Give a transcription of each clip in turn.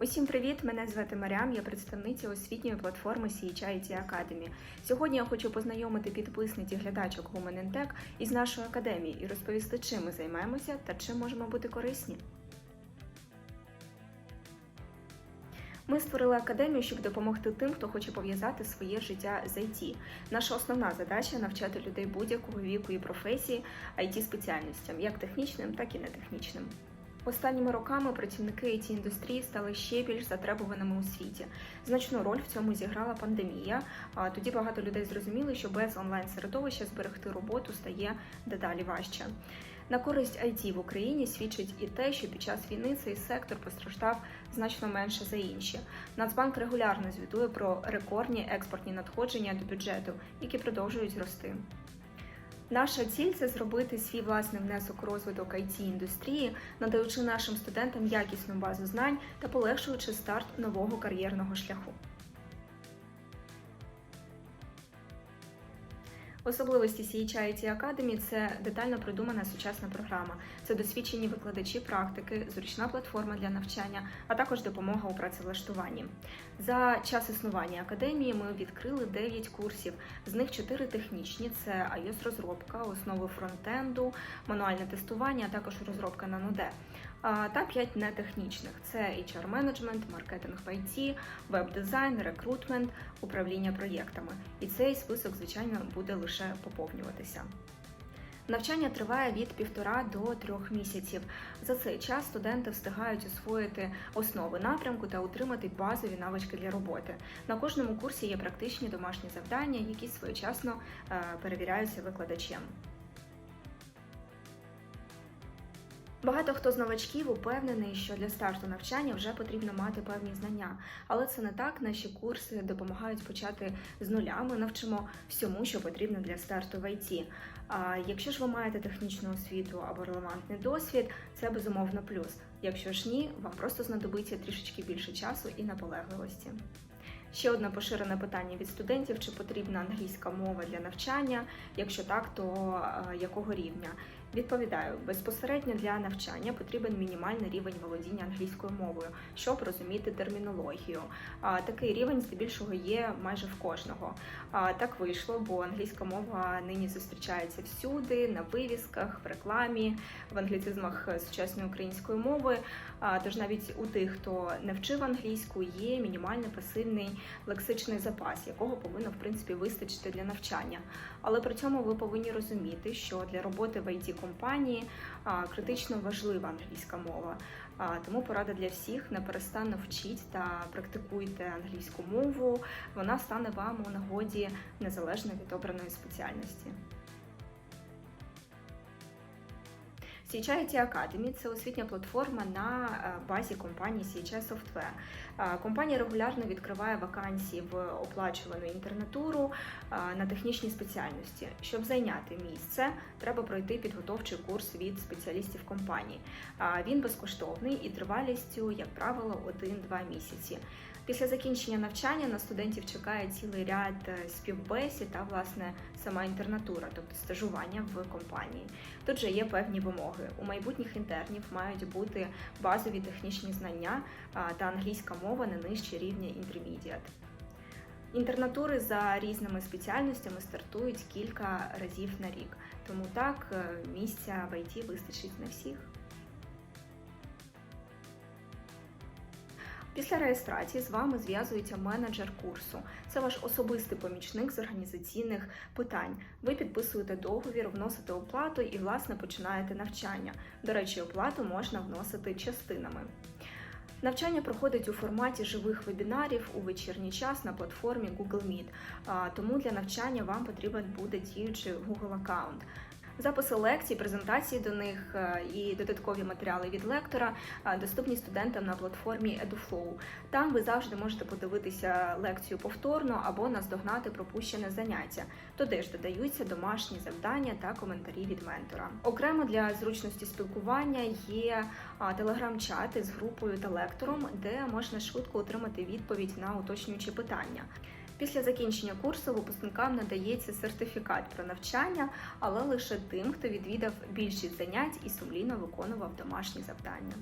Усім привіт! Мене звати Марям, я представниця освітньої платформи CHI IT Academy. Сьогодні я хочу познайомити підписниць і глядачок in Tech із нашої академії і розповісти, чим ми займаємося та чим можемо бути корисні. Ми створили академію, щоб допомогти тим, хто хоче пов'язати своє життя з IT. Наша основна задача навчати людей будь-якого віку і професії it спеціальностям, як технічним, так і нетехнічним. Останніми роками працівники it індустрії стали ще більш затребуваними у світі. Значну роль в цьому зіграла пандемія. А тоді багато людей зрозуміли, що без онлайн середовища зберегти роботу стає дедалі важче. На користь IT в Україні свідчить і те, що під час війни цей сектор постраждав значно менше за інші. Нацбанк регулярно звітує про рекордні експортні надходження до бюджету, які продовжують рости. Наша ціль це зробити свій власний внесок у розвиток it індустрії, надаючи нашим студентам якісну базу знань та полегшуючи старт нового кар'єрного шляху. Особливості CHI IT Academy – це детально продумана сучасна програма, це досвідчені викладачі практики, зручна платформа для навчання, а також допомога у працевлаштуванні. За час існування академії ми відкрили 9 курсів, з них 4 технічні: це iOS розробка, основи фронтенду, мануальне тестування, а також розробка на ноде. Та 5 нетехнічних: це HR менеджмент, маркетинг в IT, веб-дизайн, рекрутмент, управління проєктами. І цей список, звичайно, буде лише поповнюватися. Навчання триває від півтора до трьох місяців. За цей час студенти встигають освоїти основи напрямку та отримати базові навички для роботи. На кожному курсі є практичні домашні завдання, які своєчасно е, перевіряються викладачем. Багато хто з новачків упевнений, що для старту навчання вже потрібно мати певні знання, але це не так. Наші курси допомагають почати з нуля. Ми навчимо всьому, що потрібно для старту в IT. А якщо ж ви маєте технічну освіту або релевантний досвід, це безумовно плюс. Якщо ж ні, вам просто знадобиться трішечки більше часу і наполегливості. Ще одне поширене питання від студентів: чи потрібна англійська мова для навчання? Якщо так, то якого рівня? Відповідаю, безпосередньо для навчання потрібен мінімальний рівень володіння англійською мовою, щоб розуміти термінологію. Такий рівень здебільшого є майже в кожного. Так вийшло, бо англійська мова нині зустрічається всюди, на вивісках, в рекламі, в англіцизмах сучасної української мови. Тож навіть у тих, хто не вчив англійську, є мінімальний пасивний лексичний запас, якого повинно в принципі вистачити для навчання. Але при цьому ви повинні розуміти, що для роботи в it компанії критично важлива англійська мова. Тому порада для всіх неперестанно вчіть та практикуйте англійську мову. Вона стане вам у нагоді незалежно від обраної спеціальності. CHI IT Academy – це освітня платформа на базі компанії CHI Software. Компанія регулярно відкриває вакансії в оплачувану інтернатуру на технічній спеціальності. Щоб зайняти місце, треба пройти підготовчий курс від спеціалістів компанії. Він безкоштовний і тривалістю, як правило, 1-2 місяці. Після закінчення навчання на студентів чекає цілий ряд е, співбесід та власне сама інтернатура, тобто стажування в компанії. Тут же є певні вимоги. У майбутніх інтернів мають бути базові технічні знання та англійська мова не нижче рівня інтермідіат. Інтернатури за різними спеціальностями стартують кілька разів на рік, тому так е, місця в ІТ вистачить на всіх. Після реєстрації з вами зв'язується менеджер курсу. Це ваш особистий помічник з організаційних питань. Ви підписуєте договір, вносите оплату і, власне, починаєте навчання. До речі, оплату можна вносити частинами. Навчання проходить у форматі живих вебінарів у вечірній час на платформі Google Meet. Тому для навчання вам потрібен буде діючий Google аккаунт. Записи лекцій, презентації до них е, і додаткові матеріали від лектора е, доступні студентам на платформі EduFlow. Там ви завжди можете подивитися лекцію повторно або наздогнати пропущене заняття. Туди ж додаються домашні завдання та коментарі від ментора. Окремо для зручності спілкування є телеграм-чати з групою та лектором, де можна швидко отримати відповідь на уточнюючі питання. Після закінчення курсу випускникам надається сертифікат про навчання, але лише тим, хто відвідав більшість занять і сумлінно виконував домашні завдання.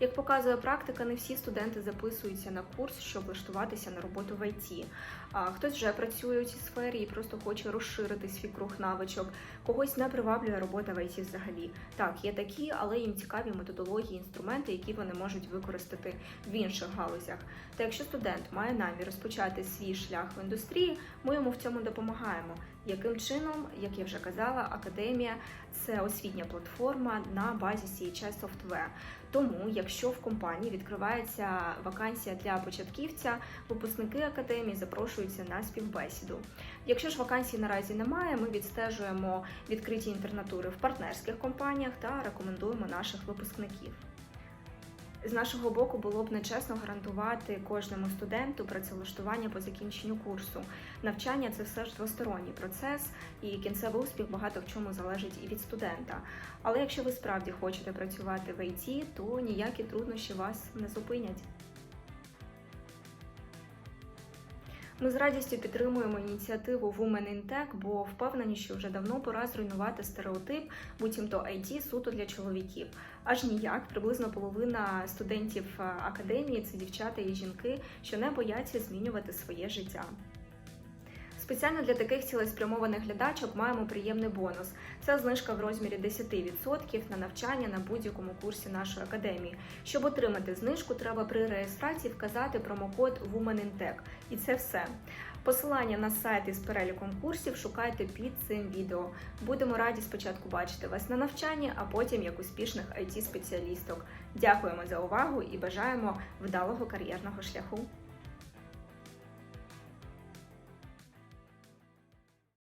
Як показує практика, не всі студенти записуються на курс, щоб влаштуватися на роботу в ІТ. Хтось вже працює у цій сфері і просто хоче розширити свій круг навичок. Когось не приваблює робота в ІТ взагалі. Так, є такі, але їм цікаві методології, інструменти, які вони можуть використати в інших галузях. Та якщо студент має намір розпочати свій шлях в індустрії, ми йому в цьому допомагаємо. Яким чином, як я вже казала, академія це освітня платформа на базі CHI Software. Тому, якщо в компанії відкривається вакансія для початківця, випускники академії запрошуються на співбесіду. Якщо ж вакансій наразі немає, ми відстежуємо відкриті інтернатури в партнерських компаніях та рекомендуємо наших випускників. З нашого боку було б нечесно гарантувати кожному студенту працевлаштування по закінченню курсу. Навчання це все ж двосторонній процес, і кінцевий успіх багато в чому залежить і від студента. Але якщо ви справді хочете працювати в ІТ, то ніякі труднощі вас не зупинять. Ми з радістю підтримуємо ініціативу Women in Tech, бо впевнені, що вже давно пора зруйнувати стереотип, буцімто IT суто для чоловіків. Аж ніяк, приблизно половина студентів е, академії це дівчата і жінки, що не бояться змінювати своє життя. Спеціально для таких цілеспрямованих глядачок маємо приємний бонус. Це знижка в розмірі 10% на навчання на будь-якому курсі нашої академії. Щоб отримати знижку, треба при реєстрації вказати промокод WomenInTech. І це все. Посилання на сайт із переліком курсів шукайте під цим відео. Будемо раді спочатку бачити вас на навчанні, а потім як успішних it спеціалісток Дякуємо за увагу і бажаємо вдалого кар'єрного шляху.